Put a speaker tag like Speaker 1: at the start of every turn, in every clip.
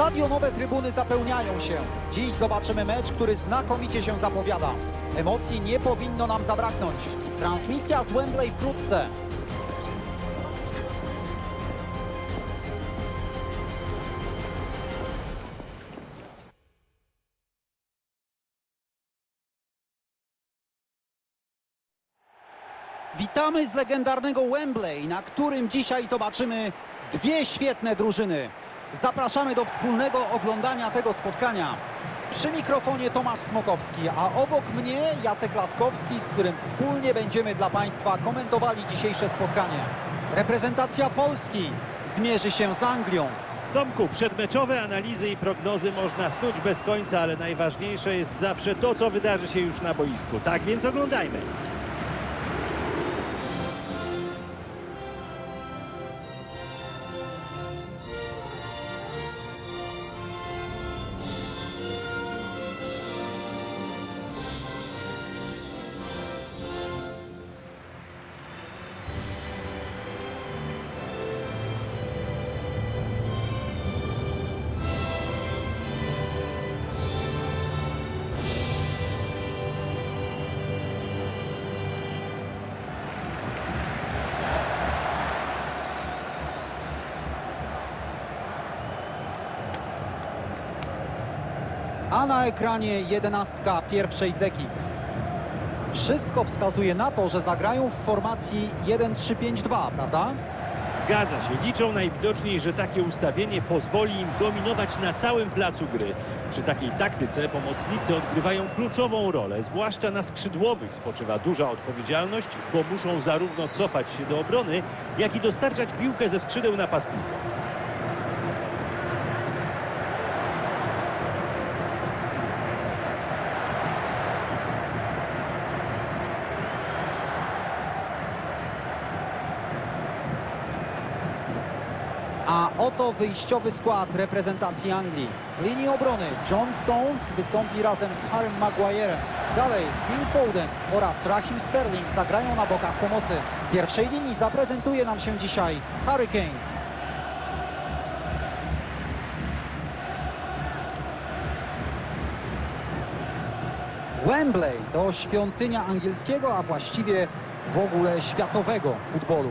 Speaker 1: Stadionowe trybuny zapełniają się. Dziś zobaczymy mecz, który znakomicie się zapowiada. Emocji nie powinno nam zabraknąć. Transmisja z Wembley wkrótce. Witamy z legendarnego Wembley, na którym dzisiaj zobaczymy dwie świetne drużyny. Zapraszamy do wspólnego oglądania tego spotkania. Przy mikrofonie Tomasz Smokowski, a obok mnie Jacek Laskowski, z którym wspólnie będziemy dla Państwa komentowali dzisiejsze spotkanie. Reprezentacja Polski zmierzy się z Anglią.
Speaker 2: Tomku, przedmeczowe analizy i prognozy można snuć bez końca, ale najważniejsze jest zawsze to, co wydarzy się już na boisku. Tak więc oglądajmy.
Speaker 1: A na ekranie jedenastka pierwszej z ekip. Wszystko wskazuje na to, że zagrają w formacji 1-3-5-2, prawda?
Speaker 2: Zgadza się, liczą najwidoczniej, że takie ustawienie pozwoli im dominować na całym placu gry. Przy takiej taktyce pomocnicy odgrywają kluczową rolę, zwłaszcza na skrzydłowych spoczywa duża odpowiedzialność, bo muszą zarówno cofać się do obrony, jak i dostarczać piłkę ze skrzydeł napastnikom.
Speaker 1: A oto wyjściowy skład reprezentacji Anglii. W linii obrony John Stones wystąpi razem z Harrym Maguirem. Dalej Phil Foden oraz Raheem Sterling zagrają na bokach pomocy. W pierwszej linii zaprezentuje nam się dzisiaj Harry Kane. Wembley to świątynia angielskiego, a właściwie w ogóle światowego futbolu.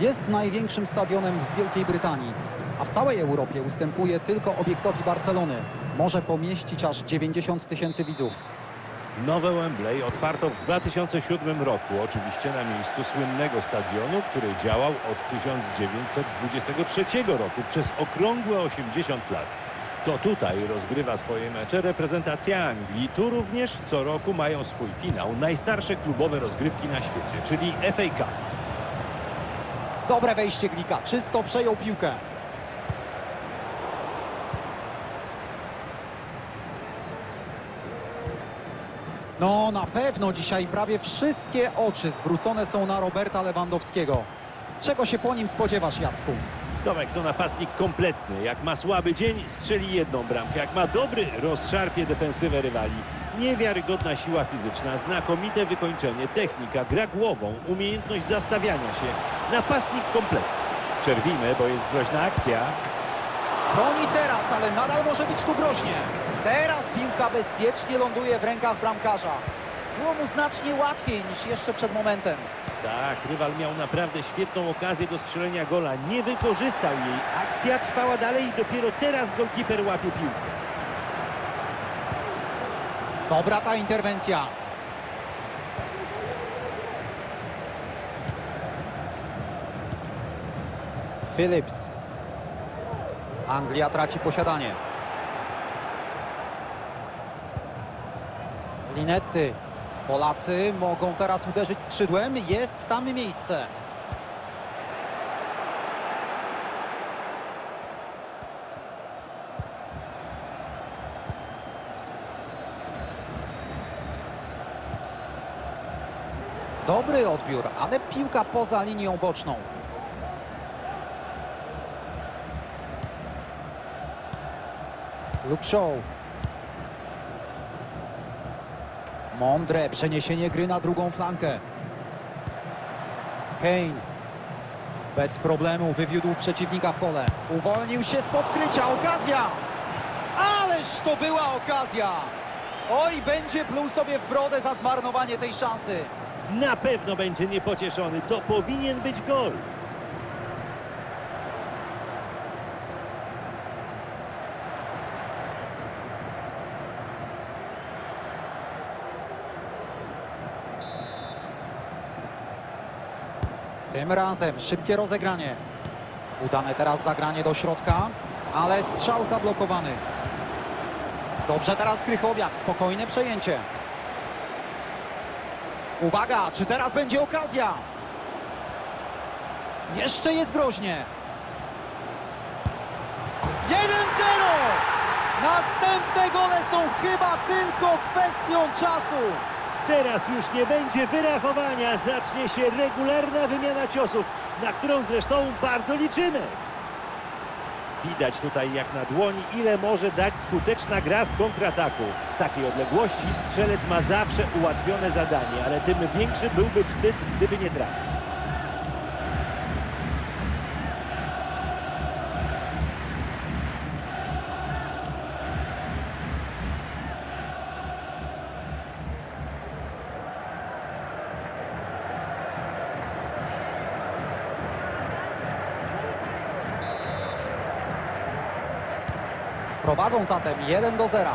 Speaker 1: Jest największym stadionem w Wielkiej Brytanii, całej Europie ustępuje tylko obiektowi Barcelony. Może pomieścić aż 90 tysięcy widzów.
Speaker 2: Nowe Wembley otwarto w 2007 roku, oczywiście na miejscu słynnego stadionu, który działał od 1923 roku przez okrągłe 80 lat. To tutaj rozgrywa swoje mecze reprezentacja Anglii. Tu również co roku mają swój finał najstarsze klubowe rozgrywki na świecie, czyli FA Cup.
Speaker 1: Dobre wejście Glika, czysto przejął piłkę. No na pewno dzisiaj prawie wszystkie oczy zwrócone są na Roberta Lewandowskiego. Czego się po nim spodziewasz, Jacku?
Speaker 2: Tomek to napastnik kompletny. Jak ma słaby dzień, strzeli jedną bramkę. Jak ma dobry, rozszarpie defensywę rywali. Niewiarygodna siła fizyczna, znakomite wykończenie, technika, gra głową, umiejętność zastawiania się. Napastnik kompletny. Przerwijmy, bo jest groźna akcja.
Speaker 1: Broni teraz, ale nadal może być tu groźnie. Teraz piłka bezpiecznie ląduje w rękach bramkarza. Było mu znacznie łatwiej niż jeszcze przed momentem.
Speaker 2: Tak, rywal miał naprawdę świetną okazję do strzelenia gola. Nie wykorzystał jej. Akcja trwała dalej i dopiero teraz golkiper łapił piłkę.
Speaker 1: Dobra ta interwencja. Phillips. Anglia traci posiadanie. Linetty. Polacy mogą teraz uderzyć skrzydłem. Jest tam miejsce. Dobry odbiór, ale piłka poza linią boczną. Luke Shaw. Mądre przeniesienie gry na drugą flankę. Kane. Bez problemu wywiódł przeciwnika w pole. Uwolnił się z podkrycia. Okazja! Ależ to była okazja! Oj, będzie pluł sobie w brodę za zmarnowanie tej szansy.
Speaker 2: Na pewno będzie niepocieszony. To powinien być gol.
Speaker 1: Tym razem szybkie rozegranie. Udane teraz zagranie do środka, ale strzał zablokowany. Dobrze teraz Krychowiak, spokojne przejęcie. Uwaga, czy teraz będzie okazja? Jeszcze jest groźnie. 1-0! Następne gole są chyba tylko kwestią czasu.
Speaker 2: Teraz już nie będzie wyrachowania. Zacznie się regularna wymiana ciosów, na którą zresztą bardzo liczymy. Widać tutaj jak na dłoni, ile może dać skuteczna gra z kontrataku. Z takiej odległości strzelec ma zawsze ułatwione zadanie, ale tym większy byłby wstyd, gdyby nie trafił.
Speaker 1: Prowadzą zatem 1 do 0.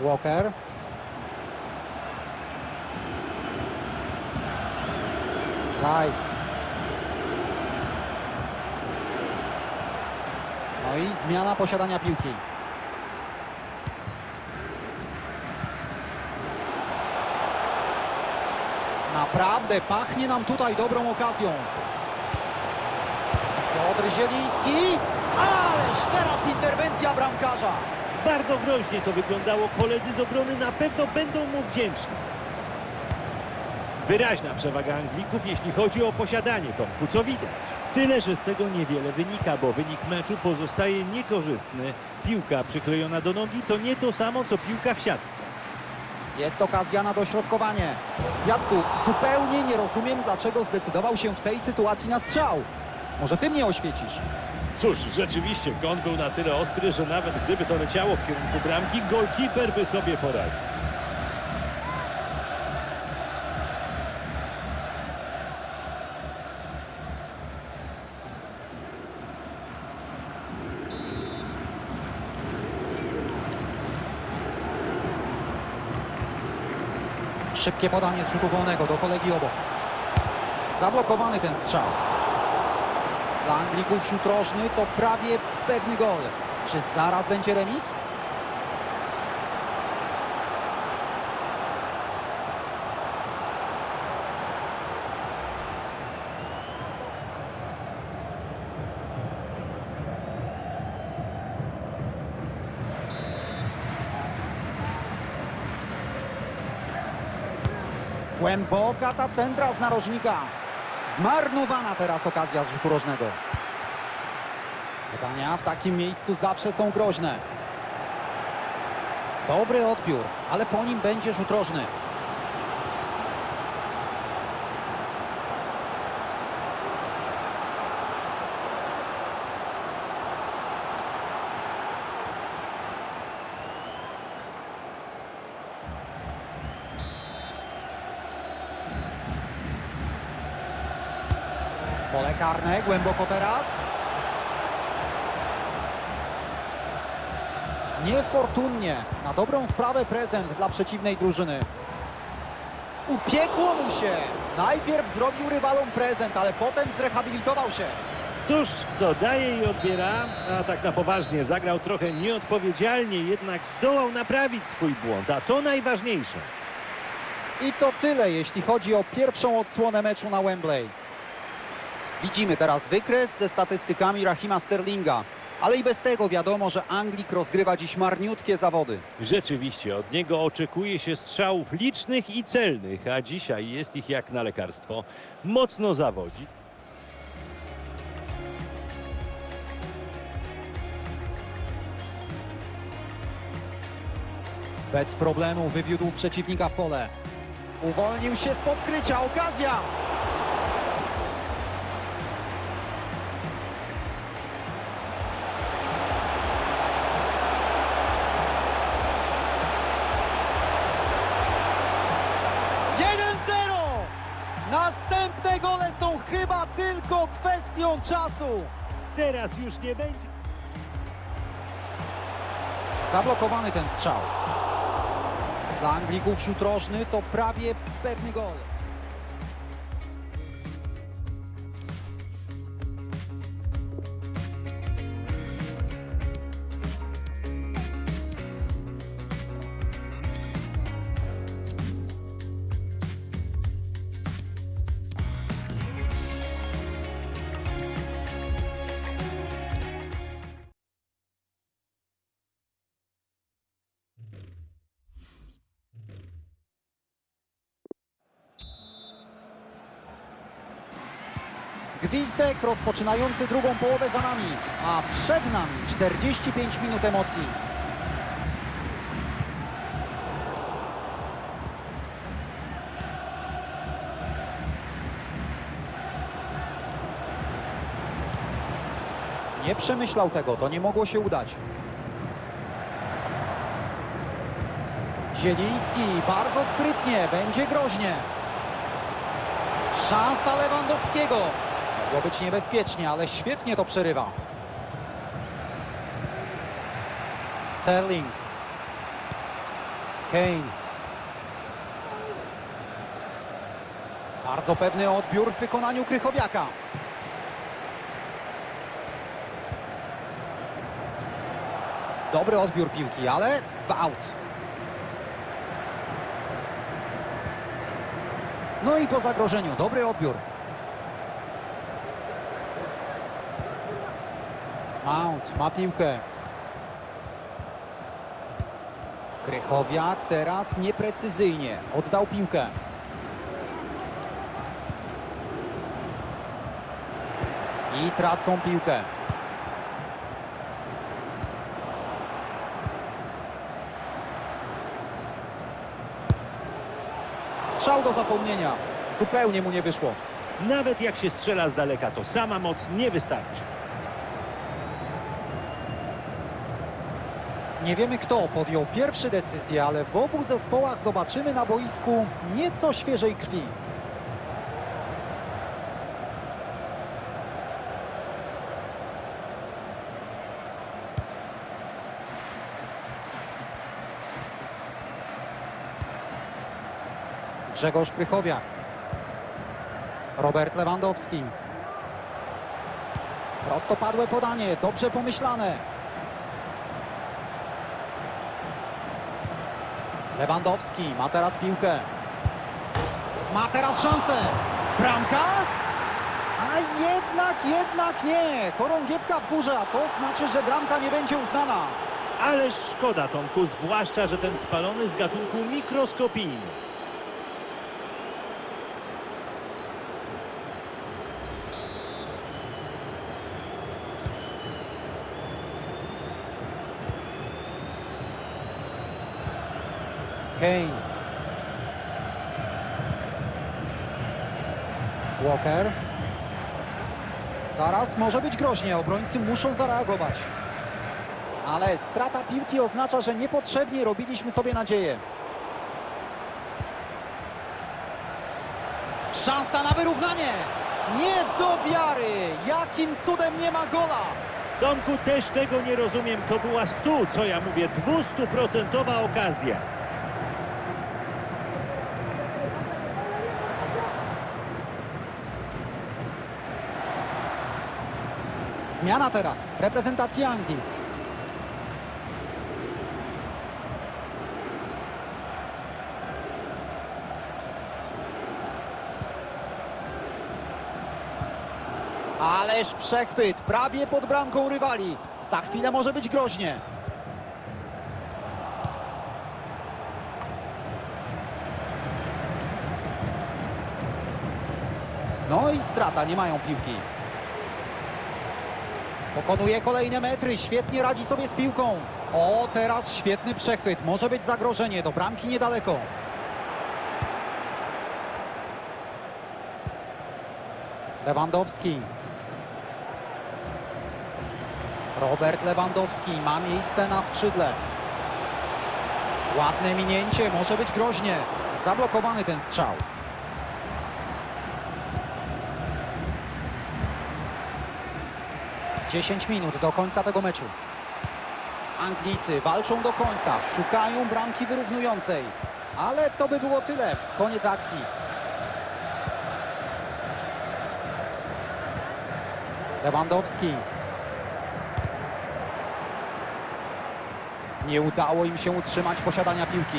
Speaker 1: Walker. Rice. No i zmiana posiadania piłki. Naprawdę pachnie nam tutaj dobrą okazją. Piotr Zieliński. Ależ teraz interwencja bramkarza.
Speaker 2: Bardzo groźnie to wyglądało. Koledzy z obrony na pewno będą mu wdzięczni. Wyraźna przewaga Anglików, jeśli chodzi o posiadanie Tomku, co widać. Tyle, że z tego niewiele wynika, bo wynik meczu pozostaje niekorzystny. Piłka przyklejona do nogi to nie to samo, co piłka w siatce.
Speaker 1: Jest okazja na dośrodkowanie. Jacku, zupełnie nie rozumiem, dlaczego zdecydował się w tej sytuacji na strzał. Może ty mnie oświecisz?
Speaker 2: Cóż, rzeczywiście kąt był na tyle ostry, że nawet gdyby to leciało w kierunku bramki, golkiper by sobie poradził.
Speaker 1: Szybkie podanie z rzutu wolnego do kolegi obok. Zablokowany ten strzał. Dla Anglików rzut rożny to prawie pewny gol. Czy zaraz będzie remis? Głęboka ta centra z narożnika. Zmarnowana teraz okazja z rzutu rożnego. Pytania w takim miejscu zawsze są groźne. Dobry odbiór, ale po nim będzie rzut rożny. Pole karne, głęboko teraz. Niefortunnie, na dobrą sprawę prezent dla przeciwnej drużyny. Upiekło mu się. Najpierw zrobił rywalom prezent, ale potem zrehabilitował się.
Speaker 2: Cóż, kto daje i odbiera, a tak na poważnie zagrał trochę nieodpowiedzialnie, jednak zdołał naprawić swój błąd, a to najważniejsze.
Speaker 1: I to tyle, jeśli chodzi o pierwszą odsłonę meczu na Wembley. Widzimy teraz wykres ze statystykami Rahima Sterlinga. Ale i bez tego wiadomo, że Anglik rozgrywa dziś marniutkie zawody.
Speaker 2: Rzeczywiście, od niego oczekuje się strzałów licznych i celnych, a dzisiaj jest ich jak na lekarstwo. Mocno zawodzi.
Speaker 1: Bez problemu wywiódł przeciwnika w pole. Uwolnił się z podkrycia, okazja! Kwestią czasu.
Speaker 2: Teraz już nie będzie.
Speaker 1: Zablokowany ten strzał. Dla Anglików rzut rożny to prawie pewny gol. Gwizdek rozpoczynający drugą połowę za nami, a przed nami 45 minut emocji. Nie przemyślał tego, to nie mogło się udać. Zieliński bardzo sprytnie, będzie groźnie. Szansa Lewandowskiego. Mogło być niebezpiecznie, ale świetnie to przerywa. Sterling. Kane. Bardzo pewny odbiór w wykonaniu Krychowiaka. Dobry odbiór piłki, ale w aut. No i po zagrożeniu, dobry odbiór. Mount ma piłkę. Krychowiak teraz nieprecyzyjnie oddał piłkę. I tracą piłkę. Strzał do zapomnienia. Zupełnie mu nie wyszło.
Speaker 2: Nawet jak się strzela z daleka, to sama moc nie wystarczy.
Speaker 1: Nie wiemy kto podjął pierwsze decyzje, ale w obu zespołach zobaczymy na boisku nieco świeżej krwi. Grzegorz Krychowiak. Robert Lewandowski. Prostopadłe podanie, dobrze pomyślane. Lewandowski ma teraz piłkę. Ma teraz szansę. Bramka? A jednak, jednak nie. Chorągiewka w górze, a to znaczy, że bramka nie będzie uznana.
Speaker 2: Ale szkoda, Tomku, zwłaszcza, że ten spalony z gatunku mikroskopijny.
Speaker 1: Kane. Walker. Zaraz może być groźnie, obrońcy muszą zareagować. Ale strata piłki oznacza, że niepotrzebnie robiliśmy sobie nadzieję. Szansa na wyrównanie! Nie do wiary! Jakim cudem nie ma gola!
Speaker 2: Tomku, też tego nie rozumiem. To była stu, co ja mówię, dwustuprocentowa okazja.
Speaker 1: Zmiana teraz w reprezentacji Anglii. Ależ przechwyt, prawie pod bramką rywali. Za chwilę może być groźnie. No i strata, nie mają piłki. Pokonuje kolejne metry, świetnie radzi sobie z piłką. O, teraz świetny przechwyt, może być zagrożenie, do bramki niedaleko. Lewandowski. Robert Lewandowski ma miejsce na skrzydle. Ładne minięcie, może być groźnie. Zablokowany ten strzał. 10 minut do końca tego meczu. Anglicy walczą do końca, szukają bramki wyrównującej. Ale to by było tyle. Koniec akcji. Lewandowski. Nie udało im się utrzymać posiadania piłki.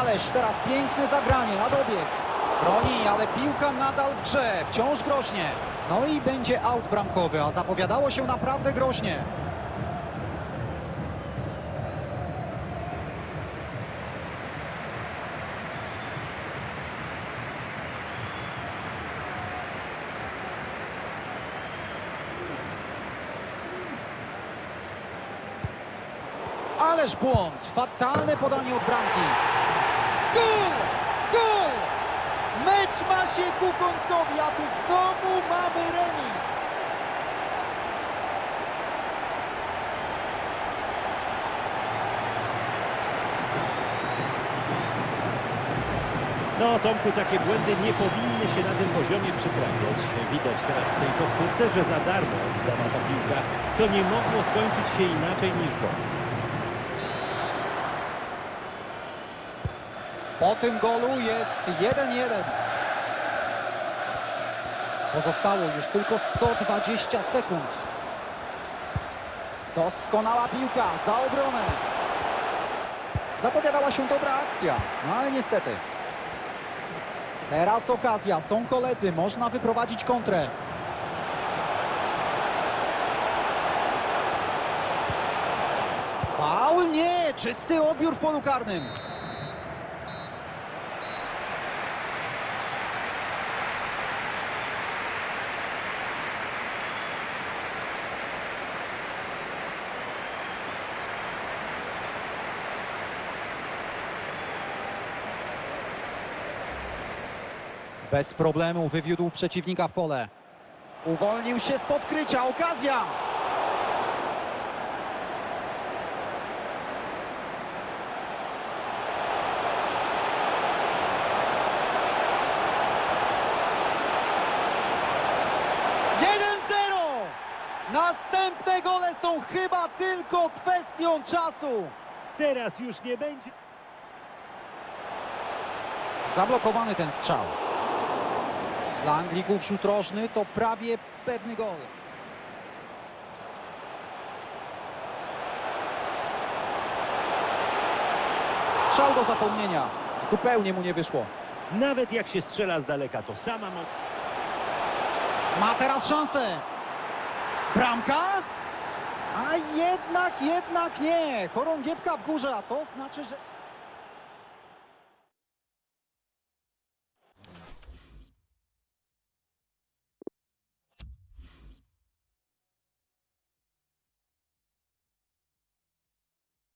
Speaker 1: Ależ teraz piękne zagranie na dobieg. Broni, ale piłka nadal w grze, wciąż groźnie. No i będzie aut bramkowy, a zapowiadało się naprawdę groźnie. Ależ błąd, fatalne podanie od bramki. Gol! Ma się ku końcowi, a tu znowu mamy remis.
Speaker 2: No Tomku, takie błędy nie powinny się na tym poziomie przytrafiać. Widać teraz w tej powtórce, że za darmo oddana ta piłka. To nie mogło skończyć się inaczej niż gol.
Speaker 1: Po tym golu jest 1-1. Pozostało już tylko 120 sekund. Doskonała piłka za obronę. Zapowiadała się dobra akcja, no ale niestety. Teraz okazja, są koledzy, można wyprowadzić kontrę. Faul nie, czysty odbiór w polu karnym. Bez problemu wywiódł przeciwnika w pole. Uwolnił się z podkrycia, okazja! Następne gole są chyba tylko kwestią czasu.
Speaker 2: Teraz już nie będzie...
Speaker 1: Zablokowany ten strzał. Dla Anglików rzut rożny to prawie pewny gol. Strzał do zapomnienia. Zupełnie mu nie wyszło.
Speaker 2: Nawet jak się strzela z daleka, to sama moc...
Speaker 1: Ma teraz szansę. Bramka? A jednak, jednak nie. Chorągiewka w górze, a to znaczy, że...